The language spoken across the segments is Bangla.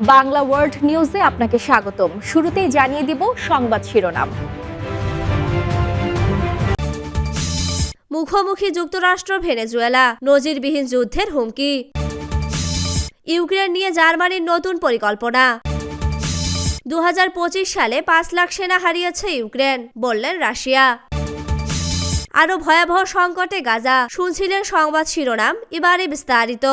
বাংলা ওয়ার্ল্ড নিউজে আপনাকে স্বাগতম। শুরুতেই জানিয়ে দিব সংবাদ শিরোনাম। মুখোমুখি যুক্তরাষ্ট্র, ভেনেজুয়েলা, নজিরবিহীন যুদ্ধের হুমকি। ইউক্রেন নিয়ে জার্মানির নতুন পরিকল্পনা। দু হাজার পঁচিশ সালে পাঁচ লাখ সেনা হারিয়েছে ইউক্রেন, বললেন রাশিয়া। আরও ভয়াবহ সংকটে গাজা, শুনছিলেন সংবাদ শিরোনাম, এবারে বিস্তারিত।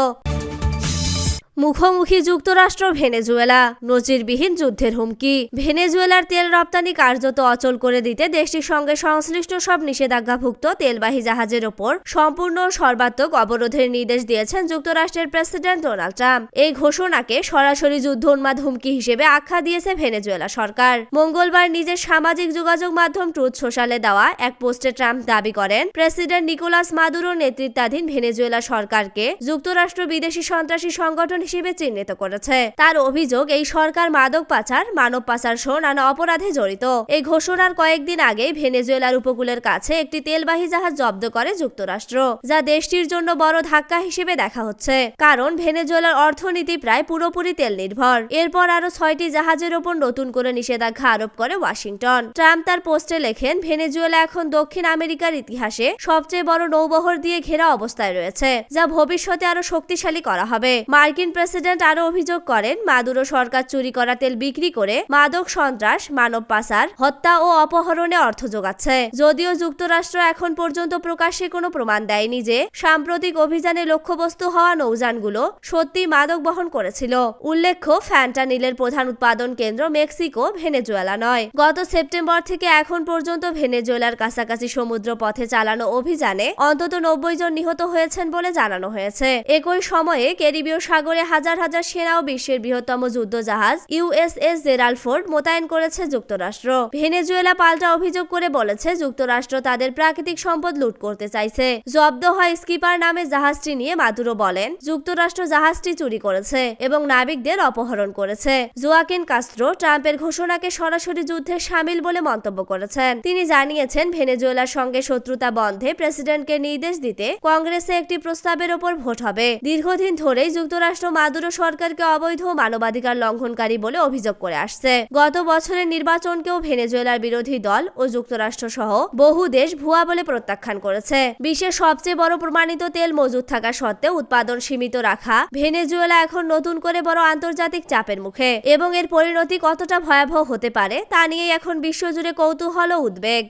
মুখোমুখি যুক্তরাষ্ট্র ভেনেজুয়েলা। নজিরবিহীন যুদ্ধের হুমকি। ভেনেজুয়েলার তেল রপ্তানি কার্যত অচল করে দিতে দেশটির সঙ্গে সংশ্লিষ্ট সব নিষেধাজ্ঞাভুক্ত তেলবাহী জাহাজের ওপর সম্পূর্ণ সর্বাত্মক অবরোধের নির্দেশ দিয়েছেন যুক্তরাষ্ট্রের প্রেসিডেন্ট ডোনাল্ড ট্রাম্প। এই ঘোষণাকে সরাসরি যুদ্ধ উন্মাদ হুমকি হিসেবে আখ্যা দিয়েছে ভেনেজুয়েলা সরকার। মঙ্গলবার নিজের সামাজিক যোগাযোগ মাধ্যম ট্রুথ সোশ্যালে দেওয়া এক পোস্টে ট্রাম্প দাবি করেন, প্রেসিডেন্ট নিকোলাস মাদুরো নেতৃত্বাধীন ভেনেজুয়েলা সরকারকে যুক্তরাষ্ট্র বিদেশি সন্ত্রাসী সংগঠন হিসেবে চিহ্নিত করেছে। তার অভিযোগ, এই সরকার মাদক পাচার, মানব পাচার সহ নানা অপরাধে জড়িত। এই ঘোষণার কয়েকদিন আগে ভেনেজুয়েলার উপকূলের কাছে একটি তেলবাহী জাহাজ জব্দ করে যুক্তরাষ্ট্র, যা দেশটির জন্য বড় ধাক্কা হিসেবে দেখা হচ্ছে। কারণ, ভেনেজুয়েলার অর্থনীতি প্রায় পুরোপুরি তেল নির্ভর। এরপর আরও ছয়টি জাহাজের ওপর নতুন করে নিষেধাজ্ঞা আরোপ করে ওয়াশিংটন। ট্রাম্প তার পোস্টে লেখেন, ভেনেজুয়েলা এখন দক্ষিণ আমেরিকার ইতিহাসে সবচেয়ে বড় নৌবহর দিয়ে ঘেরা অবস্থায় রয়েছে, যা ভবিষ্যতে আরও শক্তিশালী করা হবে। মার্কিন প্রেসিডেন্ট আরও অভিযোগ করেন, মাদুরো সরকার চুরি করা তেল বিক্রি করে মাদক সন্ত্রাস, মানব পাচার, হত্যা ও অপহরণে অর্থ যোগাচ্ছে। যদিও যুক্তরাষ্ট্র এখন পর্যন্ত প্রকাশ্যে কোনো প্রমাণ দেয়নি যে সাম্প্রতিক অভিযানে লক্ষ্যবস্তু হওয়া নৌযানগুলো সত্যি মাদক বহন করেছিল। উল্লেখ্য ফ্যান্টানিলের প্রধান উৎপাদন কেন্দ্র মেক্সিকো ভেনেজুয়েলা নয়। গত সেপ্টেম্বর থেকে এখন পর্যন্ত ভেনেজুয়েলার কাছাকাছি সমুদ্র পথে চালানো অভিযানে অন্তত নব্বই জন নিহত হয়েছেন বলে জানানো হয়েছে। একই সময়ে ক্যারিবীয় সাগরে হাজার হাজার সেনা ও বিশ্বের বৃহত্তম যুদ্ধ জাহাজ ইউএসএস জেরাল ফোর্ড মোতায়েন করেছে যুক্তরাষ্ট্র। ভেনেজুয়েলা পাল্টা অভিযোগ করে বলেছে যুক্তরাষ্ট্র তাদের প্রাকৃতিক সম্পদ লুট করতে চাইছে। জব্দ হয় স্কিপার নামে জাহাজটি নিয়ে মাদুরো বলেন। যুক্তরাষ্ট্র জাহাজটি চুরি করেছে এবং নাবিকদের অপহরণ করেছে। জোয়াকিন কাস্ত্রো ট্রাম্পের ঘোষণাকে সরাসরি যুদ্ধে সামিল বলে মন্তব্য করেছেন। তিনি জানিয়েছেন, ভেনেজুয়েলার সঙ্গে শত্রুতা বন্ধে প্রেসিডেন্টকে নির্দেশ দিতে কংগ্রেসে একটি প্রস্তাবের ওপর ভোট হবে। দীর্ঘদিন ধরেই যুক্তরাষ্ট্র মাদুরো সরকারকে অবৈধ মানবাধিকার লঙ্ঘনকারী বলে অভিযোগ করে আসছে। গত বছরের নির্বাচনকেও ভেনেজুয়েলার বিরোধী দল ও যুক্তরাষ্ট্র সহ বহু দেশ ভুয়া বলে প্রত্যাখ্যান করেছে। বিশ্বের সবচেয়ে বড় প্রমাণিত তেল মজুদ থাকা সত্ত্বেও উৎপাদন সীমিত রাখা ভেনেজুয়েলা এখন নতুন করে বড় আন্তর্জাতিক চাপের মুখে এবং এর পরিণতি কতটা ভয়াবহ হতে পারে তা নিয়ে এখন বিশ্বজুড়ে কৌতূহল ও উদ্বেগ।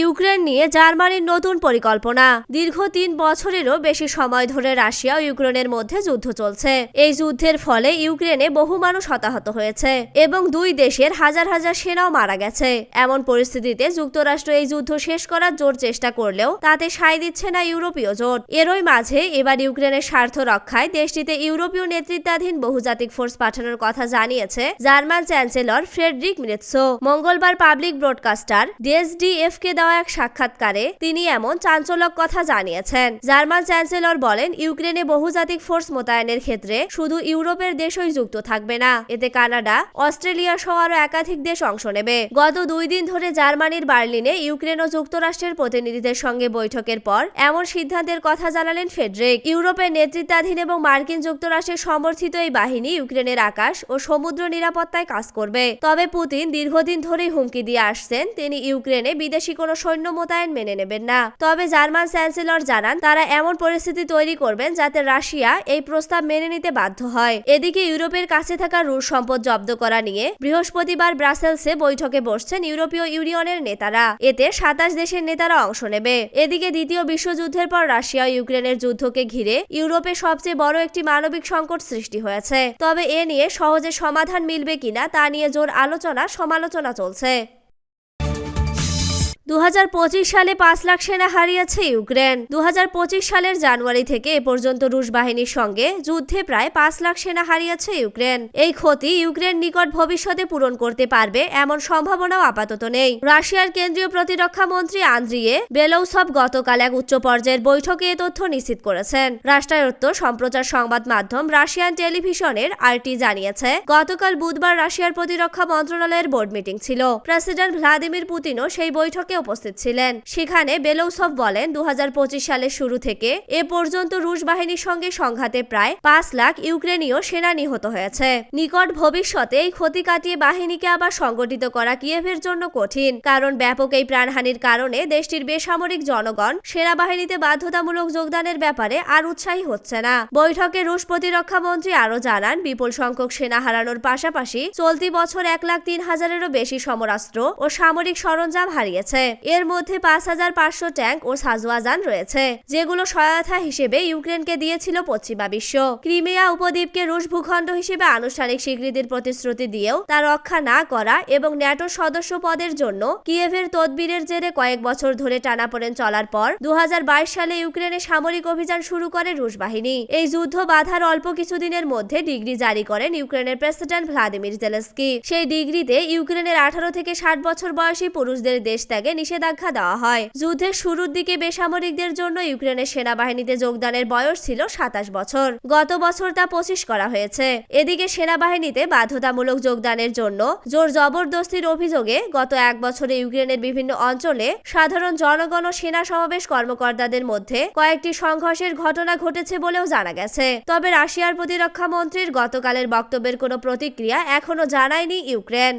ইউক্রেন নিয়ে জার্মানির নতুন পরিকল্পনা। দীর্ঘ তিন বছরেরও বেশি সময় ধরে রাশিয়া ও ইউক্রেনের মধ্যে যুদ্ধ চলছে। এই যুদ্ধের ফলে ইউক্রেনে বহু মানুষ হতাহত হয়েছে এবং দুই দেশের হাজার হাজার সেনাও মারা গেছে। এমন পরিস্থিতিতে যুক্তরাষ্ট্র এই যুদ্ধ শেষ করার জোর চেষ্টা করলেও তাতে সায় দিচ্ছে না ইউরোপীয় জোট। এরই মাঝে এবার ইউক্রেনের স্বার্থ রক্ষায় দেশটিতে ইউরোপীয় নেতৃত্বাধীন বহুজাতিক ফোর্স পাঠানোর কথা জানিয়েছে জার্মান চ্যান্সেলর ফ্রেডরিক মিরেৎসো। মঙ্গলবার পাবলিক ব্রডকাস্টার ডিএসডিএফ কে দেওয়া এক সাক্ষাৎকারে তিনি এমন চাঞ্চলক কথা জানিয়েছেন। জার্মান চ্যান্সেলর বলেন, ইউক্রেনে বহুজাতিক ফোর্স মোতায়েনের ক্ষেত্রে শুধু ইউরোপের দেশই যুক্ত থাকবে না, এতে কানাডা, অস্ট্রেলিয়া সহ আরও একাধিক দেশ অংশ নেবে। গত দুই দিন ধরে জার্মানির বার্লিনে ইউক্রেন ও যুক্তরাষ্ট্রের প্রতিনিধিদের সঙ্গে বৈঠকের পর এমন সিদ্ধান্তের কথা জানালেন ফেডরিক। ইউরোপের নেতৃত্বাধীন এবং মার্কিন যুক্তরাষ্ট্রের সমর্থিত এই বাহিনী ইউক্রেনের আকাশ ও সমুদ্র নিরাপত্তায় কাজ করবে। তবে পুতিন দীর্ঘদিন ধরেই হুমকি দিয়ে আসছেন, তিনি ইউক্রেনে বিদেশি কোনো সৈন্য মোতায়েন মেনে নেবেন না। তবে জার্মান চ্যান্সেলর জানান, তারা এমন পরিস্থিতি তৈরি করবেন যাতে রাশিয়া এই প্রস্তাব মেনে নিতে বাধ্য হয়। এদিকে ইউরোপের কাছে থাকা রুশ সম্পদ জব্দ করা নিয়ে বৃহস্পতিবার ব্রাসেলসে বৈঠকে বসছেন ইউরোপীয় ইউনিয়নের নেতারা। এতে সাতাশ দেশের নেতারা অংশ নেবে। এদিকে দ্বিতীয় বিশ্বযুদ্ধের পর রাশিয়া ইউক্রেনের যুদ্ধকে ঘিরে ইউরোপে সবচেয়ে বড় একটি মানবিক সংকট সৃষ্টি হয়েছে। তবে এ নিয়ে সহজে সমাধান মিলবে কিনা তা নিয়ে জোর আলোচনা সমালোচনা চলছে। দু হাজার পঁচিশ সালে পাঁচ লাখ সেনা হারিয়েছে ইউক্রেন। দু হাজার পঁচিশ সালের জানুয়ারি থেকে এ পর্যন্ত রুশ বাহিনীর সঙ্গে যুদ্ধে প্রায় পাঁচ লাখ সেনা হারিয়েছে ইউক্রেন। এই ক্ষতি ইউক্রেন নিকট ভবিষ্যতে পূরণ করতে পারবে এমন সম্ভাবনাও আপাতত নেই। রাশিয়ার কেন্দ্রীয় প্রতিরক্ষা মন্ত্রী আন্দ্রিয়ে বেলৌসব গতকাল এক উচ্চ পর্যায়ের বৈঠকে এ তথ্য নিশ্চিত করেছেন। রাষ্ট্রায়ত্ত সম্প্রচার সংবাদ মাধ্যম রাশিয়ান টেলিভিশনের আরটি জানিয়েছে, গতকাল বুধবার রাশিয়ার প্রতিরক্ষা মন্ত্রণালয়ের বোর্ড মিটিং ছিল। প্রেসিডেন্ট ভ্লাদিমির পুতিনও সেই বৈঠকে বৈঠকে উপস্থিত ছিলেন। সেখানে বেলৌসভ বলেন দু হাজার পঁচিশ সালের শুরু থেকে এ পর্যন্ত রুশ বাহিনীর সঙ্গে সংঘাতে প্রায় পাঁচ লাখ ইউক্রেনীয় সেনা নিহত হয়েছে। নিকট ভবিষ্যতে এই ক্ষতি কাটিয়ে বাহিনীকে আবার সংগঠিত করা কিয়েভের জন্য কঠিন, কারণ ব্যাপক এই প্রাণহানির কারণে দেশটির বেসামরিক জনগণ সেনাবাহিনীতে বাধ্যতামূলক যোগদানের ব্যাপারে আর উৎসাহী হচ্ছে না। বৈঠকে রুশ প্রতিরক্ষা মন্ত্রী আরও জানান, বিপুল সংখ্যক সেনা হারানোর পাশাপাশি চলতি বছর এক লাখ তিন হাজারেরও বেশি সমরাস্ত্র ও সামরিক সরঞ্জাম হারিয়েছে। এর মধ্যে পাঁচ হাজার পাঁচশো ট্যাঙ্ক ও সাজওয়াজান রয়েছে, যেগুলো সহায়তা হিসেবে ইউক্রেনকে দিয়েছিল পশ্চিমা বিশ্ব। ক্রিমিয়া উপদ্বীপকে রুশ ভূখণ্ড হিসেবে আনুষ্ঠানিক স্বীকৃতির প্রতিশ্রুতি দিয়েও তা রক্ষা না করা এবং ন্যাটোর সদস্য পদের জন্য কিয়েভের তদবিরের জেরে কয়েক বছর ধরে টানাপোড়েন চলার পর দু হাজার বাইশ সালে ইউক্রেনে সামরিক অভিযান শুরু করে রুশ বাহিনী। এই যুদ্ধ বাধার অল্প কিছুদিনের মধ্যে ডিগ্রি জারি করেন ইউক্রেনের প্রেসিডেন্ট ভ্লাদিমির জেলেস্কি সেই ডিগ্রিতে ইউক্রেনের আঠারো থেকে ষাট বছর বয়সী পুরুষদের দেশ ত্যাগে নিষেধাজ্ঞা দেওয়া হয়। যুদ্ধের শুরুর দিকে বেসামরিকদের জন্য ইউক্রেনের সেনাবাহিনীতে যোগদানের বয়স ছিল সাতাশ বছর। গত বছর তা পঁচিশ করা হয়েছে। এদিকে সেনাবাহিনীতে বাধ্যতামূলক যোগদানের জন্য জোর জবরদস্তির অভিযোগে গত এক বছরে ইউক্রেনের বিভিন্ন অঞ্চলে সাধারণ জনগণ ও সেনা সমাবেশ কর্মকর্তাদের মধ্যে কয়েকটি সংঘর্ষের ঘটনা ঘটেছে বলেও জানা গেছে। তবে রাশিয়ার প্রতিরক্ষা মন্ত্রীর গতকালের বক্তব্যের কোনো প্রতিক্রিয়া এখনও জানায়নি ইউক্রেন।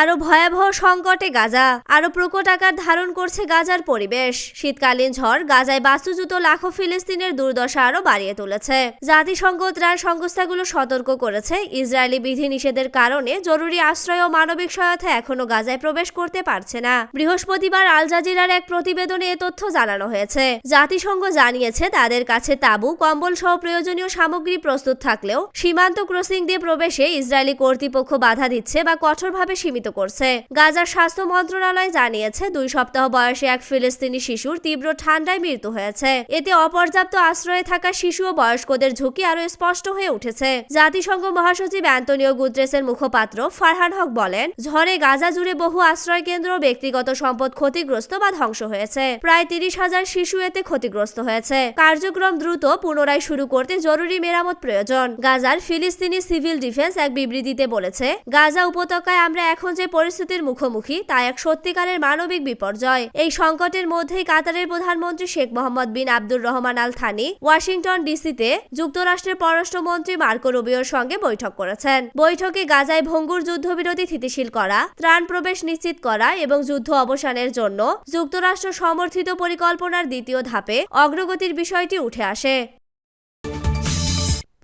আরও ভয়াবহ সংকটে গাজা আরও প্রকট আকার ধারণ করছে গাজার পরিবেশ। শীতকালীন ঝড় গাজায় বাস্তুচ্যুত লাখো ফিলিস্তিনের দুর্দশা আরও বাড়িয়ে তুলেছে। জাতিসংঘ ত্রাণ সংস্থাগুলো সতর্ক করেছে, ইসরায়েলি বিধিনিষেধের কারণে জরুরি আশ্রয় ও মানবিক সহায়তা এখনও গাজায় প্রবেশ করতে পারছে না। বৃহস্পতিবার আল জাজিরার এক প্রতিবেদনে এ তথ্য জানানো হয়েছে। জাতিসংঘ জানিয়েছে, তাদের কাছে তাঁবু কম্বল সহ প্রয়োজনীয় সামগ্রী প্রস্তুত থাকলেও সীমান্ত ক্রসিং দিয়ে প্রবেশে ইসরায়েলি কর্তৃপক্ষ বাধা দিচ্ছে বা কঠোরভাবে সীমিত করছে। গাজার স্বাস্থ্য মন্ত্রণালয় জানিয়েছে, দুই সপ্তাহ বয়সী এক ফিলিস্তিনি শিশুর তীব্র ঠান্ডায় মৃত্যু হয়েছে। এতে অপর্যাপ্ত আশ্রয়ে থাকা শিশু ও বয়স্কদের ঝুঁকি আরও স্পষ্ট হয়ে উঠেছে। জাতিসংঘ মহাসচিব অ্যান্তনিও গুদ্রেসের মুখপাত্র ফারহান হক বলেন, ঝড়ে গাজা জুড়ে বহু আশ্রয় কেন্দ্র ব্যক্তিগত সম্পদ ক্ষতিগ্রস্ত বা ধ্বংস হয়েছে। প্রায় তিরিশ হাজার শিশু এতে ক্ষতিগ্রস্ত হয়েছে। কার্যক্রম দ্রুত পুনরায় শুরু করতে জরুরি মেরামত প্রয়োজন। গাজার ফিলিস্তিনি সিভিল ডিফেন্স এক বিবৃতিতে বলেছে, গাজা উপত্যকায় আমরা এখন যে পরিস্থিতির মুখোমুখি তা এক সত্যিকারের মানবিক বিপর্যয়। এই সংকটের মধ্যেই কাতারের প্রধানমন্ত্রী Sheikh Mohammed bin Abdur Rahman Al Thani Washington ডিসিতে যুক্তরাষ্ট্রের পররাষ্ট্রমন্ত্রী মার্কো রুবিওর সঙ্গে বৈঠক করেছেন। বৈঠকে গাজায় ভঙ্গুর যুদ্ধবিরতি স্থিতিশীল করা, ত্রাণ প্রবেশ নিশ্চিত করা এবং যুদ্ধ অবসানের জন্য যুক্তরাষ্ট্র সমর্থিত পরিকল্পনার দ্বিতীয় ধাপে অগ্রগতির বিষয়টি উঠে আসে।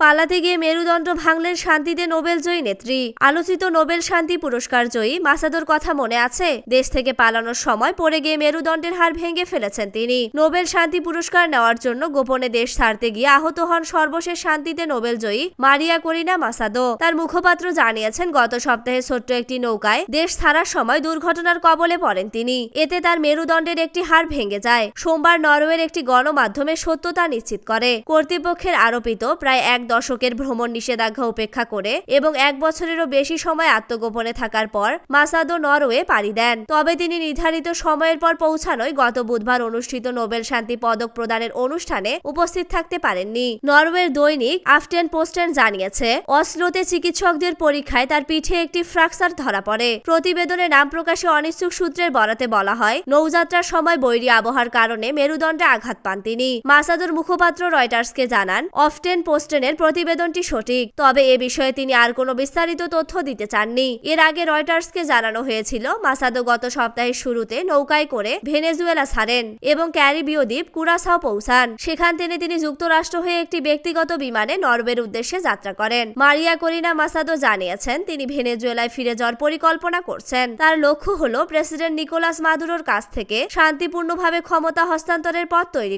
পালাতে গিয়ে মেরুদণ্ড ভাঙলেন শান্তিতে নোবেল জয়ী নেত্রী। আলোচিত নোবেল শান্তি পুরস্কার জয়ী মাসাদোর কথা মনে আছে? দেশ থেকে পালানোর সময় পড়ে গিয়ে মেরুদণ্ডের হার ভেঙে ফেলেছেন তিনি। নোবেল শান্তি পুরস্কার নেওয়ার জন্য গোপনে দেশ ছাড়তে গিয়ে আহত হন সর্বশেষ শান্তিতে নোবেল জয়ী মারিয়া করিনা মাসাদো। তার মুখপাত্র জানিয়েছেন, গত সপ্তাহে ছোট্ট একটি নৌকায় দেশ ছাড়ার সময় দুর্ঘটনার কবলে পড়েন তিনি। এতে তার মেরুদণ্ডের একটি হার ভেঙে যায়। সোমবার নরওয়ের একটি গণমাধ্যমে সত্যতা নিশ্চিত করে। কর্তৃপক্ষের আরোপিত প্রায় এক দশকের ভ্রমণ নিষেধাজ্ঞা উপেক্ষা করে এবং এক বছরেরও বেশি সময় আত্মগোপনে থাকার পর মাসাদো নরওয়ে পাড়ি দেন। তবে তিনি নির্ধারিত সময়ের পর পৌঁছানোয় গত বুধবার অনুষ্ঠিত নোবেল শান্তি পদক প্রদানের অনুষ্ঠানে উপস্থিত থাকতে পারেননি। নরওয়ের দৈনিক আফটেন পোস্টেন জানিয়েছে, অসলোতে চিকিৎসকদের পরীক্ষায় তার পিঠে একটি ফ্র্যাকচার ধরা পড়ে। প্রতিবেদনে নাম প্রকাশে অনিচ্ছুক সূত্রের বরাতে বলা হয়, নৌযাত্রার সময় বৈরী আবহাওয়ার কারণে মেরুদণ্ডে আঘাত পান তিনি। মাসাদোর মুখপাত্র রয়টার্সকে জানান, অফটেন পোস্টেনের প্রতিবেদনটি সঠিক, তবে এ বিষয়ে তিনি আর কোনো বিস্তারিত তথ্য দিতে চাননি। এর আগে রয়টার্সকে জানানো হয়েছিল, মাসাদো গত সপ্তাহের শুরুতে নৌকায় করে ভেনেজুয়েলা ছাড়েন এবং ক্যারিবীয় দ্বীপ কুরাসাও পৌঁছান। সেখান থেকে তিনি যুক্তরাষ্ট্র হয়ে একটি ব্যক্তিগত বিমানে নরওয়ের উদ্দেশ্যে যাত্রা করেন। মারিয়া করিনা মাসাদো জানিয়েছেন, তিনি ভেনেজুয়েলায় ফিরে যাওয়ার পরিকল্পনা করছেন। তার লক্ষ্য হল প্রেসিডেন্ট নিকোলাস মাদুরোর কাছ থেকে শান্তিপূর্ণভাবে ক্ষমতা হস্তান্তরের পথ তৈরি